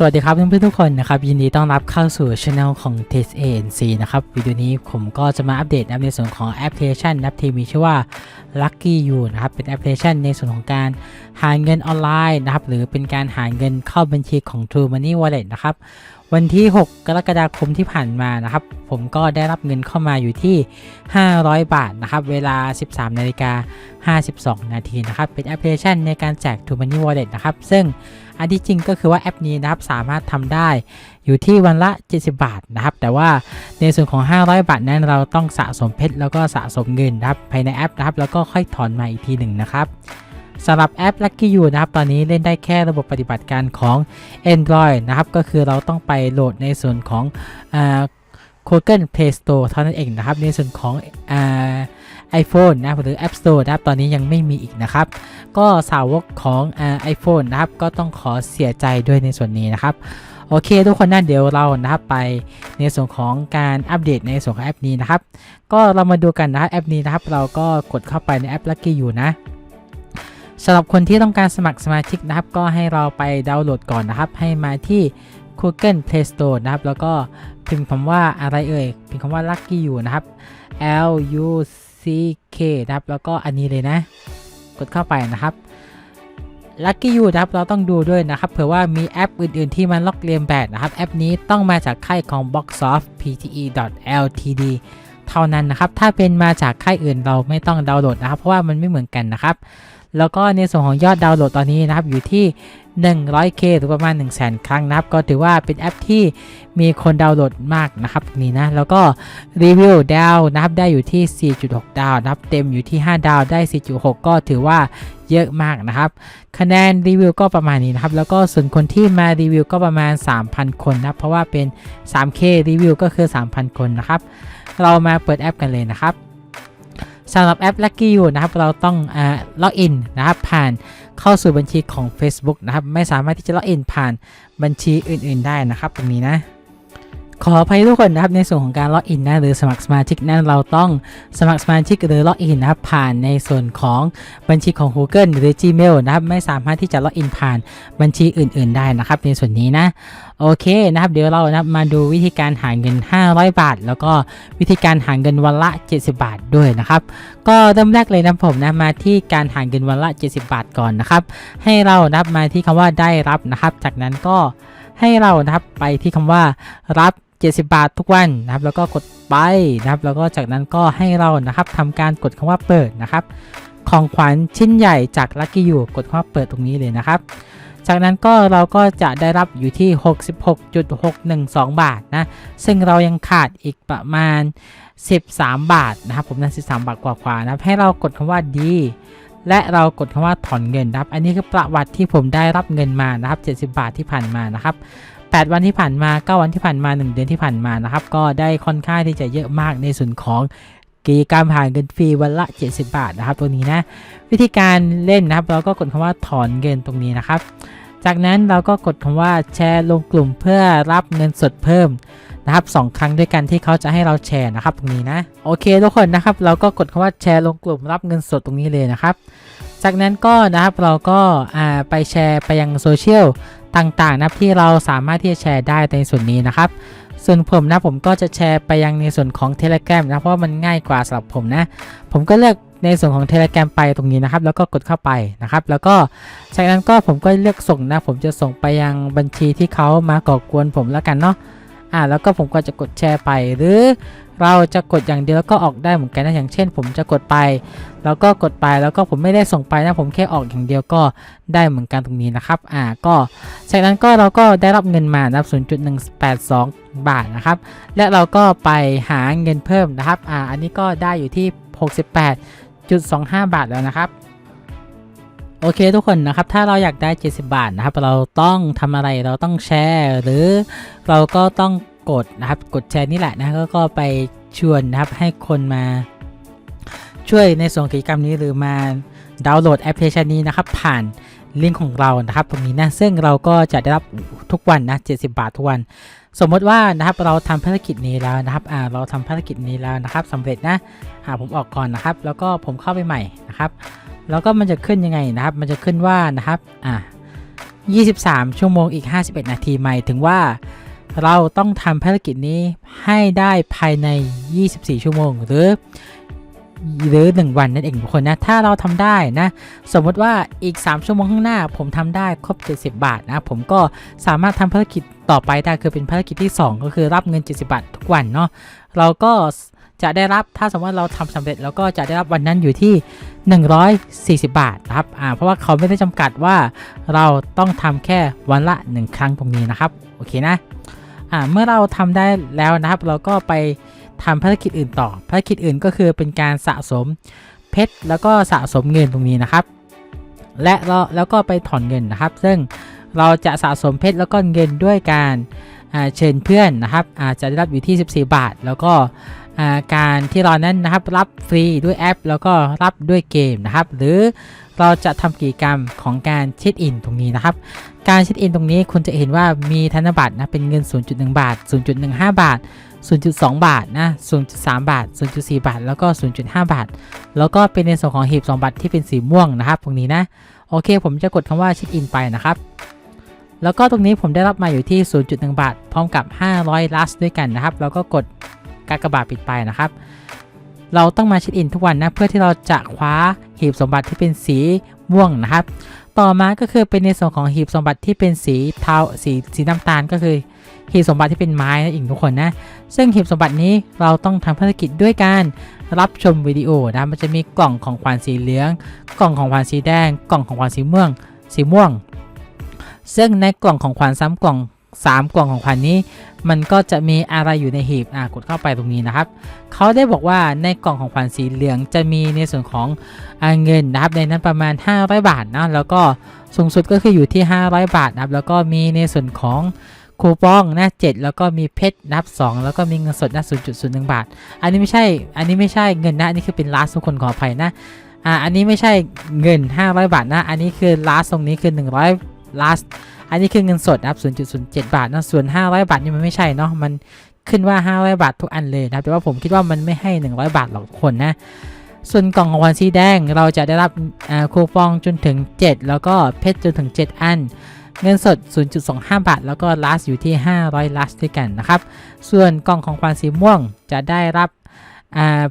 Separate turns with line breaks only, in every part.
สวัสดีครับเพื่อนๆทุกคนนะครับ ยินดีต้อนรับเข้าสู่ช anel ของ Test ANC นะครับ วิดีโอนี้ผมก็จะมาอัปเดตในส่วนของแอปพลิเคชันนับที่มีชื่อว่า Lucky You นะครับ เป็นแอปพลิเคชันในส่วนของการหาเงินออนไลน์นะครับ หรือเป็นการหาเงินเข้าบัญชีของ True Money Wallet นะครับ วันที่ 6 กรกฎาคมที่ผ่านมานะครับ ผมก็ได้รับเงินเข้ามาอยู่ที่ 500 บาทนะครับ เวลา 13นาฬิกา52 นาทีนะครับ เป็นแอปพลิเคชันในการแจก True Money Wallet นะครับ ซึ่งอันที่จริงก็คือว่าแอปนี้นะครับสามารถทำได้อยู่ที่วันละ 70 บาทนะครับ แต่ว่าในส่วนของ 500 บาทนั้นเราต้องสะสมเพชรแล้วก็สะสมเงินนะครับภายในแอปนะครับ แล้วก็ค่อยถอนมาอีกทีหนึ่งนะครับ สำหรับแอป Lucky You นะครับ ตอนนี้เล่นได้แค่ระบบปฏิบัติการของ Android นะครับ ก็คือเราต้องไปโหลดในส่วนของอ Google Play Store เท่านั้นเองนะครับ ในส่วนของไอ่า iPhone นะครับหรือ App Store นะครับ ตอนนี้ยังไม่มีอีกนะครับ ก็สาวกของไอโฟนนะครับ ก็ต้องขอเสียใจด้วยในส่วนนี้นะครับ โอเค ทุกคนนะเดี๋ยวเรานะครับไปในส่วนของการอัปเดตในส่วนของแอปนี้นะครับ ก็เรามาดูกันนะครับแอปนี้นะครับ เราก็กดเข้าไปในแอป Lucky อยู่นะ สำหรับคนที่ต้องการสมัครสมาชิกนะครับ ก็ให้เราไปดาวน์โหลดก่อนนะครับ ให้มาที่ Google Play Store นะครับ แล้วก็พิมพ์คำว่าอะไรเอ่ย พิมพ์คำว่า Lucky อยู่นะครับ L U C K นะครับ แล้วก็อันนี้เลยนะ กดเข้าไปนะครับ Lucky You นะครับ เราต้องดูด้วยนะครับ เผื่อว่ามีแอปอื่น ๆ ที่มันลอกเลียนแบบนะครับ แอปนี้ต้องมาจากค่ายของ Boxsoft Pte.ltd เท่านั้นนะครับ ถ้าเป็นมาจากค่ายอื่นเราไม่ต้องดาวน์โหลดนะครับ เพราะว่ามันไม่เหมือนกันนะครับ แล้วก็ในส่วนของยอดดาวน์โหลดตอนนี้นะครับอยู่ที่ 100k หรือประมาณ 1 0 0 0 0 0 ครั้งนะครับ ก็ถือว่าเป็นแอปที่มีคนดาวน์โหลดมากนะครับนี่นะ แล้วก็รีวิวดาวนะครับได้อยู่ที่ 4.6 ดาวนะครับ เต็มอยู่ที่ 5 ดาวได้ 4.6 ก็ถือว่าเยอะมากนะครับ คะแนนรีวิวก็ประมาณนี้นะครับ แล้วก็ส่วนคนที่มารีวิวก็ประมาณ 3,000 คนนะเพราะว่าเป็น 3k รีวิวก็คือ 3,000 คนนะครับ เรามาเปิดแอปกันเลยนะครับ สำหรับแอป Lucky You นะครับเราต้องอ่าล็อกอินนะครับผ่านเข้าสู่บัญชีของ Facebook นะครับไม่สามารถที่จะล็อกอินผ่านบัญชีอื่น ๆ ได้นะครับตรงนี้นะ ขออภัยทุกคนนะครับในส่วนของการล็อกอินนะหรือสมัครสมาชิกนั้นเราต้องสมัครสมาชิกหรือล็อกอินนะครับผ่านในส่วนของบัญชีของ Google หรือ Gmail นะครับไม่สามารถที่จะล็อกอินผ่านบัญชีอื่น ๆ ได้นะครับในส่วนนี้นะโอเคนะครับเดี๋ยวเรานะมาดูวิธีการหาเงิน 500 บาท แล้วก็วิธีการหาเงินวันละ 70 บาทด้วยนะครับ ก็เริ่มแรกเลยนะผมนะมาที่การหาเงินวันละ 70 บาทก่อนนะครับ ให้เรานะครับมาที่คำว่าได้รับนะครับ จากนั้นก็ให้เรานะครับไปที่คำว่ารับ 70 บาททุกวันนะครับ แล้วก็กดไปนะครับ แล้วก็จากนั้นก็ให้เรานะครับทำการกดคำว่าเปิดนะครับ ของขวัญชิ้นใหญ่จาก Lucky You กดคำว่าเปิดตรงนี้เลยนะครับ จากนั้นก็เราก็จะได้รับอยู่ที่ 66.612 บาทนะ ซึ่งเรายังขาดอีกประมาณ 13 บาทนะครับ ผมนะ13 บาทกว่าๆนะครับ ให้เรากดคำว่าดีและเรากดคำว่าถอนเงินนะครับ อันนี้คือประวัติที่ผมได้รับเงินมานะครับ 70 บาทที่ผ่านมานะครับ 8 วันที่ผ่านมา 9 วันที่ผ่านมา 1 เดือนที่ผ่านมานะครับ ก็ได้ค่อนข้างที่จะเยอะมากในส่วนของกิจกรรมผ่านเงินฟรีวันละ 70 บาทนะครับตัวนี้นะ วิธีการเล่นนะครับ เราก็กดคำว่าถอนเงินตรงนี้นะครับ จากนั้นเราก็กดคำว่าแชร์ลงกลุ่มเพื่อรับเงินสดเพิ่มนะครับสองครั้งด้วยกันที่เขาจะให้เราแชร์นะครับตรงนี้นะ โอเคทุกคนนะครับ เราก็กดคำว่าแชร์ลงกลุ่มรับเงินสดตรงนี้เลยนะครับ จากนั้นก็นะครับเราก็อ่าไปแชร์ไปยังโซเชียล ต่างๆนะที่เราสามารถที่จะแชร์ได้ในส่วนนี้นะครับ ส่วนผมนะผมก็จะแชร์ไปยังในส่วนของ Telegram นะเพราะมันง่ายกว่าสำหรับผมนะ ผมก็เลือกในส่วนของ Telegram ไปตรงนี้นะครับ แล้วก็กดเข้าไปนะครับ แล้วก็จากนั้นก็ผมก็เลือกส่งนะ ผมจะส่งไปยังบัญชีที่เขามาก่อกวนผมแล้วกันเนาะ อ่าแล้วก็ผมก็จะกดแชร์ไปหรือเราจะกดอย่างเดียวแล้วก็ออกได้เหมือนกันนะอย่างเช่น ผมจะกดไป แล้วก็กดไปแล้วก็ผมไม่ได้ส่งไปนะผมแค่ออกอย่างเดียวก็ได้เหมือนกันตรงนี้นะครับอ่าก็จากนั้นก็เราก็ได้รับเงินมานะครับ0.182 บาทนะครับ และเราก็ไปหาเงินเพิ่มนะครับอ่าอันนี้ก็ได้อยู่ที่ 68.25 บาทแล้วนะครับ โอเคทุกคนนะครับ ถ้าเราอยากได้ 70 บาทนะครับ เราต้องทำอะไรเราต้องแชร์ หรือเราก็ต้องกดนะครับกดแชร์นี่แหละนะก็ไปชวนนะครับให้คนมาช่วยในส่วนกิจกรรมนี้หรือมาดาวน์โหลดแอปพลิเคชันนี้นะครับ ผ่านลิงก์ของเรานะครับตรงนี้นะซึ่งเราก็จะได้รับทุกวันนะ70 บาททุกวัน สมมติว่านะครับเราทำภารกิจนี้แล้วนะครับอ่าเราทำภารกิจนี้แล้วนะครับสำเร็จนะอ่าผมออกก่อนนะครับ แล้วก็ผมเข้าไปใหม่นะครับ แล้วก็มันจะขึ้นยังไงนะครับ มันจะขึ้นว่านะครับอ่า23 ชั่วโมงอีก 51 นาทีหมายถึงว่าเราต้องทำภารกิจนี้ให้ได้ภายใน 24 ชั่วโมง หรือหรือ 1 วันนั่นเองทุกคนนะ ถ้าเราทำได้นะ สมมติว่าอีก 3 ชั่วโมงข้างหน้า ผมทำได้ครบ 70 บาทนะ ผมก็สามารถทำภารกิจต่อไปได้ คือเป็นภารกิจที่ 2 ก็คือรับเงิน 70 บาททุกวันเนาะ เราก็ จะได้รับถ้าสมมติเราทำสำเร็จแล้วก็จะได้รับวันนั้นอยู่ที่ 140 บาทนะครับอ่าเพราะว่าเขาไม่ได้จำกัดว่าเราต้องทำแค่วันละ 1 ครั้งตรงนี้นะครับโอเคนะอ่าเมื่อเราทำได้แล้วนะครับ เราก็ไปทำภารกิจอื่นต่อ ภารกิจอื่นก็คือเป็นการสะสมเพชรแล้วก็สะสมเงินตรงนี้นะครับ และเราแล้วก็ไปถอนเงินนะครับ ซึ่งเราจะสะสมเพชรแล้วก็เงินด้วยการ เชิญเพื่อนนะครับจะได้รับอยู่ที่ 14 บาท แล้วก็การที่เรานั้นนะครับรับฟรีด้วยแอป แล้วก็รับด้วยเกมนะครับ หรือเราจะทำกิจกรรมของการเช็คอินตรงนี้นะครับ การเช็คอินตรงนี้คุณจะเห็นว่ามีธนบัตรนะเป็นเงิน 0.1 บาท 0.15 บาท 0.2 บาทนะ 0.3 บาท 0.4 บาท แล้วก็ 0.5 บาท แล้วก็เป็นในส่วนของหีบ2บาทที่เป็นสีม่วงนะครับตรงนี้นะ โอเค ผมจะกดคำว่าเช็คอินไปนะครับ แล้วก็ตรงนี้ผมได้รับมาอยู่ที่ 0.1 บาท พร้อมกับ 500 ลัสด้วยกันนะครับ แล้วก็กดกากบาทปิดไปนะครับ เราต้องมาเช็คอินทุกวันนะ เพื่อที่เราจะคว้าหีบสมบัติที่เป็นสีม่วงนะครับ ต่อมาก็คือเป็นในส่วนของหีบสมบัติที่เป็นสีเทาสีสีน้ำตาลก็คือ หีบสมบัติที่เป็นไม้นั่นเองทุกคนนะ ซึ่งหีบสมบัตินี้เราต้องทำภารกิจด้วยการรับชมวิดีโอนะ มันจะมีกล่องของขวัญสีเหลือง กล่องของขวัญสีแดง กล่องของขวัญสีม่วง สีม่วง ซึ่งในกล่องของขวัญซ้ำกล่อง 3 กล่องของขวัญนี้ มันก็จะมีอะไรอยู่ในหีบอะกดเข้าไปตรงนี้นะครับเขาได้บอกว่าในกล่องของขวัญสีเหลืองจะมีในส่วนของอเงินนะครับในนั้นประมาณ 500 บาทนะแล้วก็สูงสุดก็คืออยู่ที่ 500 บาทนะครับแล้วก็มีในส่วนของคูปองนะ7แล้วก็มีเพชรนับ 2 แล้วก็มีเงินสดนะ0.01 บาท อันนี้ไม่ใช่อันนี้ไม่ใช่เงินนะอันนี้คือเป็นลาสทุกคนขออภัยนะอ่าอันนี้ไม่ใช่เงิน 500 บาทนะ อันนี้คือลาสตรงนี้คือ 100 ลาสอันนี้คือเงินสดนะครับ0.07 บาทนะส่วน 500 บาทนี่มันไม่ใช่เนาะมันขึ้นว่า 500 บาททุกอันเลยนะครับแต่ว่าผมคิดว่ามันไม่ให้ 100 บาทหรอกคนนะส่วนกล่องของวัญสีแดงเราจะได้รับคูปองจนถึง 7 แล้วก็เพชรจนถึง 7 อัน เงินสด 0.25 บาท แล้วก็ลัสอยู่ที่ 500ลัสด้วยกันนะครับส่วนกล่องของขวัญสีม่วงจะได้รับ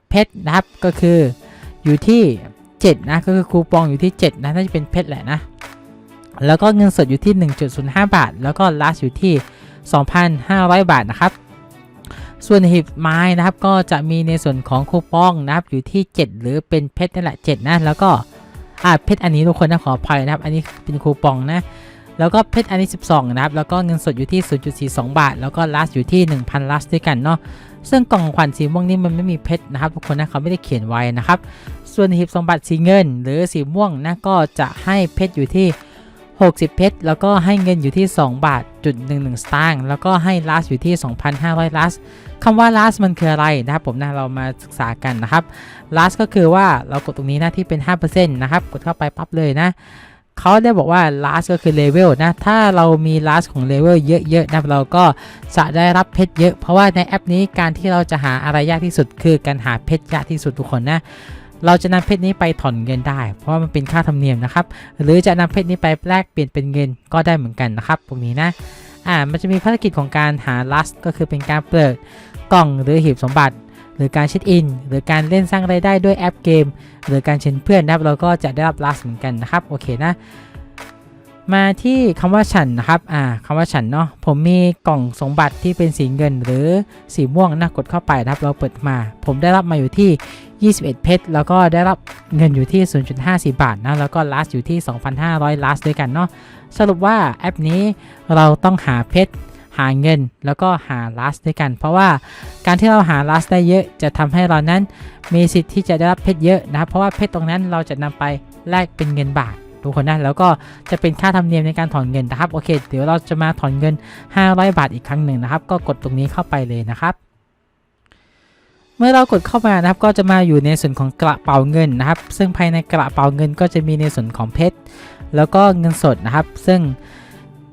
เพชรนะครับก็คืออยู่ที่ 7 นะก็คือคูปองอยู่ที่ 7 นะน่าจะเป็นเพชรแหละนะ แล้วก็เงินสดอยู่ที่ 1.05 บาท แล้วก็ลัสอยู่ที่ 2,500 บาทนะครับ ส่วนหีบไม้นะครับก็จะมีในส่วนของคูปองนะครับอยู่ที่ 7 หรือเป็นเพชรนั่นแหละ7นะแล้วก็อ่าเพชรอันนี้ทุกคนนะขออภัยนะครับ อันนี้เป็นคูปองนะแล้วก็เพชรอันนี้ 12 นะครับ แล้วก็เงินสดอยู่ที่ 0.42 บาท แล้วก็ลัสอยู่ที่ 1,000ลัสด้วยกันเนาะ ซึ่งกล่องของขวัญสีม่วงนี่มันไม่มีเพชรนะครับทุกคนนะเขาไม่ได้เขียนไว้นะครับ ส่วนหีบสมบัติสีเงินหรือสีม่วงนะก็จะให้เพชรอยู่ที่ 60 เพชร แล้วก็ให้เงินอยู่ที่ 2 บาทจุด11 สตางค์ แล้วก็ให้ลัสอยู่ที่ 2,500ลัสคำว่า last มันคืออะไรนะครับผมนะเรามาศึกษากันนะครับ last ก็คือว่าเรากดตรงนี้นะที่เป็น 5%นะครับ กดเข้าไปปั๊บเลยนะเขาได้บอกว่า last ก็คือ level นะ ถ้าเรามี last ของ level เยอะๆนะเราก็จะได้รับเพชรเยอะ เพราะว่าในแอปนี้การที่เราจะหาอะไรยากที่สุดคือการหาเพชรยากที่สุดทุกคนนะ เราจะนำเพชรนี้ไปถอนเงินได้ เพราะว่ามันเป็นค่าธรรมเนียมนะครับ หรือจะนำเพชรนี้ไปแลกเปลี่ยนเป็นเงินก็ได้เหมือนกันนะครับตรงนี้นะอ่ามันจะมีภารกิจของการหาลัสก็คือเป็นการเปิดกล่องหรือหีบสมบัติ หรือการเช็คอิน หรือการเล่นสร้างรายได้ด้วยแอปเกม หรือการเชิญเพื่อนนะครับเราก็จะได้รับลัสเหมือนกันนะครับโอเคนะ มาที่คำว่าฉันนะครับ อ่าคำว่าฉันเนาะ ผมมีกล่องสมบัติที่เป็นสีเงินหรือสีม่วงนะกดเข้าไปนะครับ เราเปิดมา ผมได้รับมาอยู่ที่ 21 เพชร แล้วก็ได้รับเงินอยู่ที่ 0.54 บาทนะ แล้วก็ last อยู่ที่ 2,500 last ด้วยกันเนาะ สรุปว่าแอปนี้เราต้องหาเพชร หาเงิน แล้วก็หา last ด้วยกัน เพราะว่าการที่เราหา last ได้เยอะ จะทำให้เรานั้นมีสิทธิ์ที่จะได้รับเพชรเยอะนะครับ เพราะว่าเพชรตรงนั้นเราจะนำไปแลกเป็นเงินบาท ทุกคนนะแล้วก็จะเป็นค่าธรรมเนียมในการถอนเงินนะครับโอเค เดี๋ยวเราจะมาถอนเงิน 500 บาทอีกครั้งหนึ่งนะครับ ก็กดตรงนี้เข้าไปเลยนะครับเมื่อเรากดเข้ามานะครับก็จะมาอยู่ในส่วนของกระเป๋าเงินนะครับ ซึ่งภายในกระเป๋าเงินก็จะมีในส่วนของเพชรแล้วก็เงินสดนะครับ ซึ่ง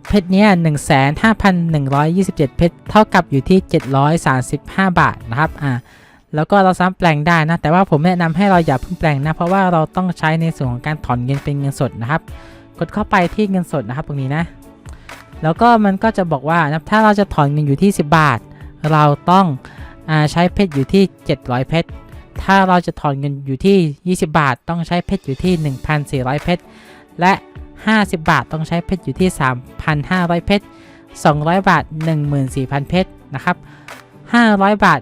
เพชรเนี้ย1 5 1 2 7เพชรเท่ากับอยู่ที่735บาทนะครับอ่า แล้วก็เราสามารถแปลงได้นะ แต่ว่าผมแนะนำให้เราอย่าเพิ่งแปลงนะ เพราะว่าเราต้องใช้ในส่วนของการถอนเงินเป็นเงินสดนะครับ กดเข้าไปที่เงินสดนะครับตรงนี้นะ แล้วก็มันก็จะบอกว่านะถ้าเราจะถอนเงินอยู่ที่ 10 บาท เราต้องอใช้เพชรอยู่ที่ 700 เพชร ถ้าเราจะถอนเงินอยู่ที่ 20 บาท ต้องใช้เพชรอยู่ที่ 1,400 เพชร และ 50 บาทต้องใช้เพชรอยู่ที่ 3,500 เพชร 200 บาท 14,000 เพชรนะครับ 500 บาท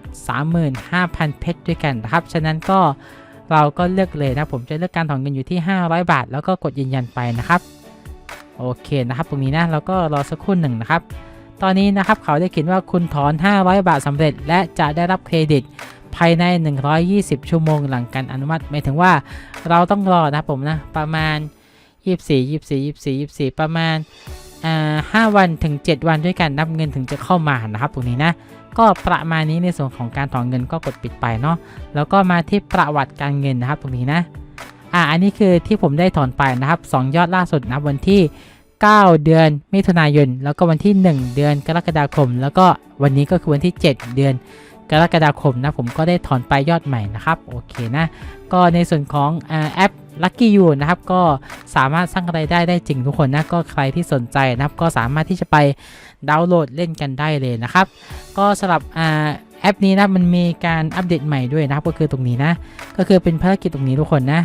35,000 เพชรด้วยกันนะครับ ฉะนั้นก็เราก็เลือกเลยนะ ผมจะเลือกการถอนเงินอยู่ที่ 500 บาท แล้วก็กดยืนยันไปนะครับ โอเคนะครับ ตรงนี้นะแล้วก็รอสักครู่หนึ่งนะครับ ตอนนี้นะครับเขาได้เขียนว่าคุณถอน 500 บาทสำเร็จ และจะได้รับเครดิตภายใน 120 ชั่วโมงหลังการอนุมัติ หมายถึงว่าเราต้องรอนะครับผมนะ ประมาณ 24 24 24 24 ประมาณอ่า5วันถึง 7 วันด้วยกันนับเงินถึงจะเข้ามานะครับ ตรงนี้นะ ก็ประมาณนี้ในส่วนของการถอนเงินก็กดปิดไปเนาะแล้วก็มาที่ประวัติการเงินนะครับตรงนี้นะอ่าอันนี้คือที่ผมได้ถอนไปนะครับ 2 ยอดล่าสุดนะวันที่ 9 เดือนมิถุนายน แล้วก็วันที่ 1 เดือนกรกฎาคม แล้วก็วันนี้ก็คือวันที่ 7 เดือนกรกฎาคมนะผมก็ได้ถอนไปยอดใหม่นะครับโอเคนะก็ในส่วนของอแอป Lucky You นะครับก็สามารถสร้างรายได้ได้จริงทุกคนนะก็ใครที่สนใจนะครับก็สามารถที่จะไป ดาวน์โหลดเล่นกันได้เลยนะครับ ก็สำหรับแอปนี้นะมันมีการอัปเดตใหม่ด้วยนะครับก็คือตรงนี้นะ ก็คือเป็นภารกิจตรงนี้ทุกคนนะ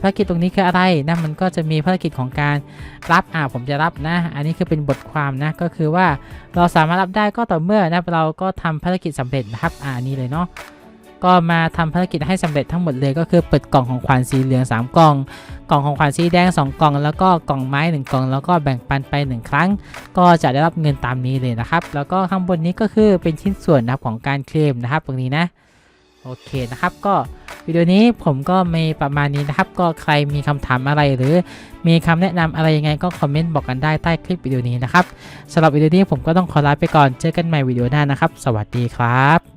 ภารกิจตรงนี้คืออะไรนะมันก็จะมีภารกิจของการรับอ่าผมจะรับนะ อันนี้คือเป็นบทความนะก็คือว่าเราสามารถรับได้ก็ต่อเมื่อนะเราก็ทำภารกิจสำเร็จนะครับอ่าอันนี้เลยเนาะ ก็มาทำภารกิจให้สำเร็จทั้งหมดเลยก็คือเปิดกล่องของขวัญสีเหลือง 3 กล่อง กล่องของขวัญสีแดง 2 กล่อง แล้วก็กล่องไม้ 1 กล่อง แล้วก็แบ่งปันไป 1 ครั้ง ก็จะได้รับเงินตามนี้เลยนะครับ แล้วก็ข้างบนนี้ก็คือเป็นชิ้นส่วนนะครับของการเคลมนะครับ ตรงนี้นะโอเคนะครับก็วิดีโอนี้ผมก็มีประมาณนี้นะครับ ก็ใครมีคำถามอะไรหรือมีคำแนะนำอะไรยังไงก็คอมเมนต์บอกกันได้ใต้คลิปวิดีโอนี้นะครับสำหรับวิดีโอนี้ผมก็ต้องขอลาไปก่อนเจอกันใหม่วิดีโอหน้านะครับ สวัสดีครับ